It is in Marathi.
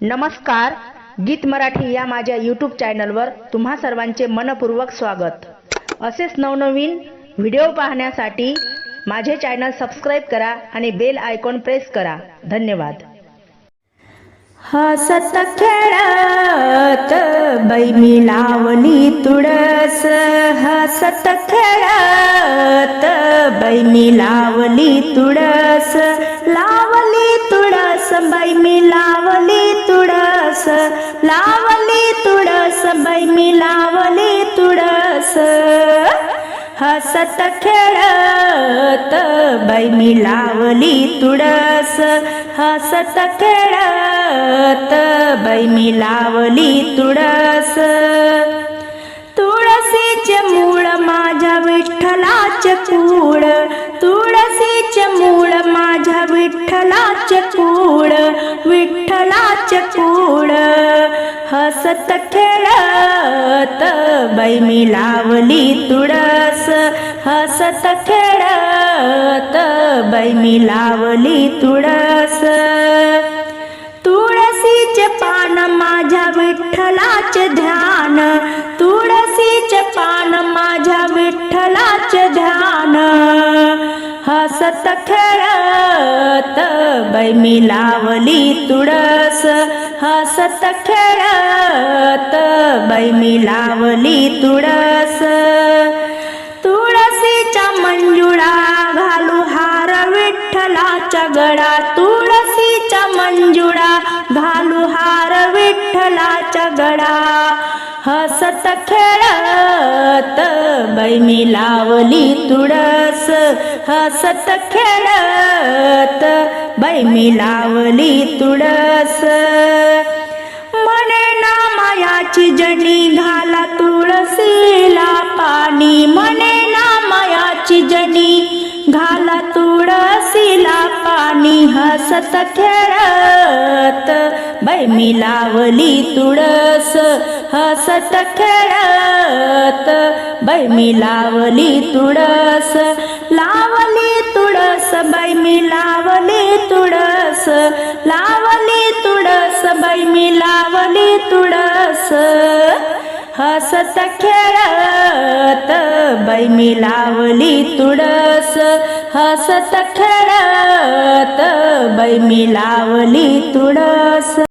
नमस्कार गीत मराठी या माझ्या यूट्यूब चॅनलवर तुम्हा सर्वांचे मनपूर्वक स्वागत. असेच नवनवीन व्हिडिओ पाहण्यासाठी माझे चॅनल सबस्क्राईब करा आणि बेल आयकॉन प्रेस करा. धन्यवाद. हसत खेळत बैमी लावली तुळस हसत खेळत बैमी लावली तुळस लावली तुळस बाई मी तुळस. लावली तुळस बाई मी लावली तुळस. हसत खेळत बाई मी लावली तुळस. हसत खेळत बाई मी लावली तुळस. तुळसीचे मूळ माझ्या विठ्ठलाचे कूळ. तुळसीचे मूळ माझ्या विठ्ठलाचे कूळ विठ्ठलाचे कूळ. हसत खेळत बाई मी लावली तुळस. हसत खेळत बाई मी लावली तुळस. तुळशीचे पान माझ्या विठ्ठलाचे ध्यान. तुळशीचे पान माझ्या विठ्ठलाचे ध्यान. हसत खेळत बाई मी लावली तुळस. हसत खेळत बाई मी लावली तुळस. हसत खेळत बाई मी लावली तुळस. हसत खेळत बाई मी लावली तुळस. म्हणे ना मायाची जणी घाला तुळसीला पाणी. म्हणे ना मायाची जणी घाला तुळसीला पाणी. हसत खेळत बाई मी लावली तुळस. हसत खेळत बाई मी लावली तुळस लावली तुळस बाई मी लावली तुळस लावली तुळस बाई मी लावली तुळस. हसत खेळत बाई मी लावली तुळस. हसत खेळत बाई मी लावली तुळस.